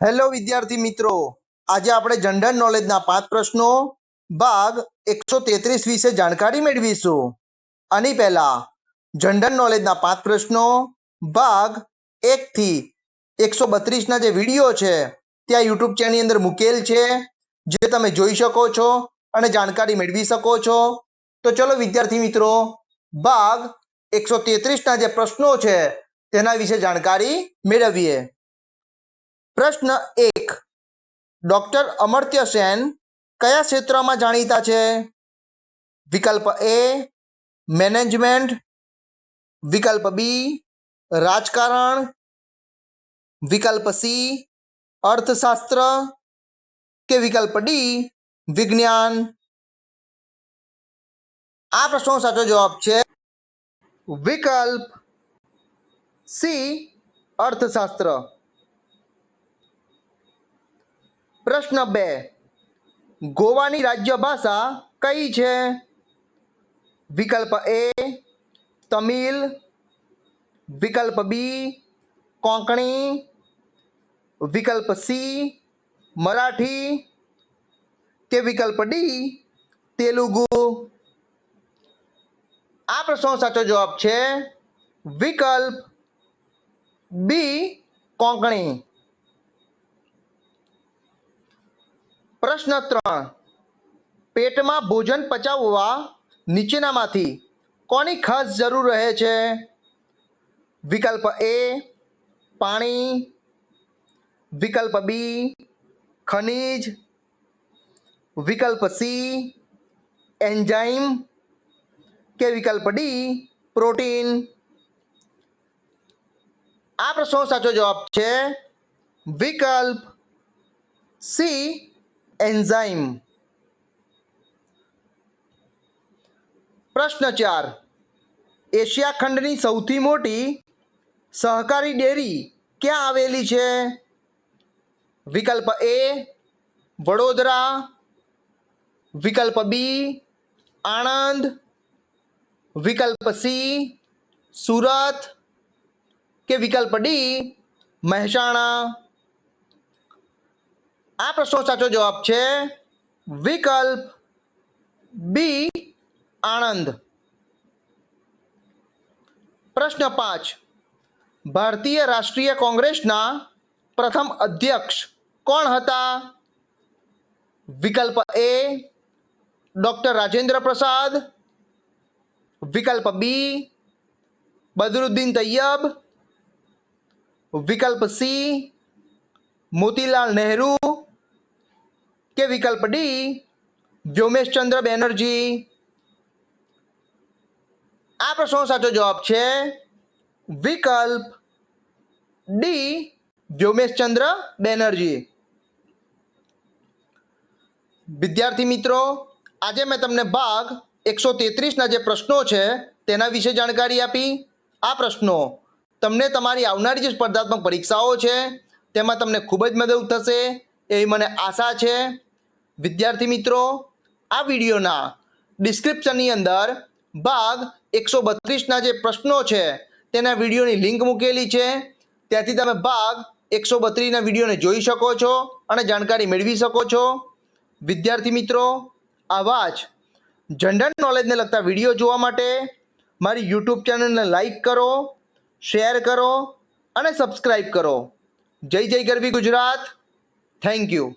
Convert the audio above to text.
Hello વિદ્યાર્થી મિત્રો. આજે આપણે જનરલ નોલેજના પાંચ પ્રશ્નો, ભાગ એકસો તેત્રીસ વિશે જાણકારી મેળવીશું. આની પહેલા જનરલ નોલેજના પાંચ પ્રશ્નો, ભાગ એક થી એકસો બત્રીસના જે વીડિયો છે ત્યાં યુટ્યુબ ચેનલની અંદર મૂકેલ છે, જે તમે જોઈ શકો છો અને જાણકારી મેળવી શકો છો. તો ચલો, વિદ્યાર્થી મિત્રો, ભાગ એકસો તેત્રીસના જે પ્રશ્નો છે, તેના વિશે જાણકારી મેળવીએ. પ્રશ્ન એક. ડોક્ટર અમર્ત્ય સેન કયા ક્ષેત્રમાં જાણીતા છે? વિકલ્પ એ, મેનેજમેન્ટ. વિકલ્પ બી, રાજકારણ. વિકલ્પ સી, અર્થશાસ્ત્ર. કે વિકલ્પ ડી, વિજ્ઞાન. આ પ્રશ્નનો સાચો જવાબ છે વિકલ્પ સી, અર્થશાસ્ત્ર. પ્રશ્ન બે. ગોવાની રાજ્ય ભાષા કઈ છે? વિકલ્પ એ, તમિલ. વિકલ્પ બી, કોંકણી. વિકલ્પ સી, મરાઠી. કે વિકલ્પ ડી, તેલુગુ. આ પ્રશ્નનો સાચો જવાબ છે વિકલ્પ બી, કોંકણી. પ્રશ્ન ત્રણ. પેટમાં ભોજન પચાવવા નીચેનામાંથી કોની ખાસ જરૂર રહે છે? વિકલ્પ એ પાણી, વિકલ્પ બી ખનિજ, વિકલ્પ સી એન્ઝાઇમ કે વિકલ્પ ડી પ્રોટીન. આ પ્રશ્નનો સાચો જવાબ છે વિકલ્પ સી એન્ઝાઇમ. પ્રશ્ન ચાર. એશિયા ખંડની સૌથી મોટી સહકારી ડેરી ક્યાં આવેલી છે? વિકલ્પ એ, વડોદરા. વિકલ્પ બી, આણંદ. વિકલ્પ સી, સુરત. કે વિકલ્પ ડી, મહેસાણા. આ પ્રશ્નનો સાચો જવાબ છે વિકલ્પ બી આણંદ. પ્રશ્ન પાંચ. ભારતીય રાષ્ટ્રીય કોંગ્રેસના પ્રથમ અધ્યક્ષ કોણ હતા? વિકલ્પ એ ડોક્ટર રાજેન્દ્ર પ્રસાદ. વિકલ્પ બી બદરુદ્દીન તૈયબ. વિકલ્પ સી મોતીલાલ નહેરુ. કે વિકલ્પ ડી વ્યોમેશચંદ્ર બેનર્જી. આ પ્રશ્નનો સાચો જવાબ છે વિકલ્પ ડી વ્યોમેશચંદ્ર બેનર્જી. વિદ્યાર્થી મિત્રો, આજે મેં તમને ભાગ એકસો તેત્રીસના જે પ્રશ્નો છે તેના વિશે જાણકારી આપી. આ પ્રશ્નો તમને તમારી આવનારી જે સ્પર્ધાત્મક પરીક્ષાઓ છે તેમાં તમને ખૂબ જ મદદ થશે. એવી મને આશા છે. વિદ્યાર્થી મિત્રો, આ વિડીયોના ડિસ્ક્રિપ્શનની અંદર ભાગ એકસો બત્રીસના જે પ્રશ્નો છે, તેના વિડીયોની લિંક મૂકેલી છે. ત્યાંથી તમે ભાગ એકસો બત્રીસના વિડીયોને જોઈ શકો છો અને જાણકારી મેળવી શકો છો. વિદ્યાર્થી મિત્રો, આવા જ જનરલ નોલેજને લગતા વીડિયો જોવા માટે મારી યુટ્યુબ ચેનલને લાઈક કરો શેર કરો અને સબસ્ક્રાઈબ કરો. જય જય ગરવી ગુજરાત. Thank you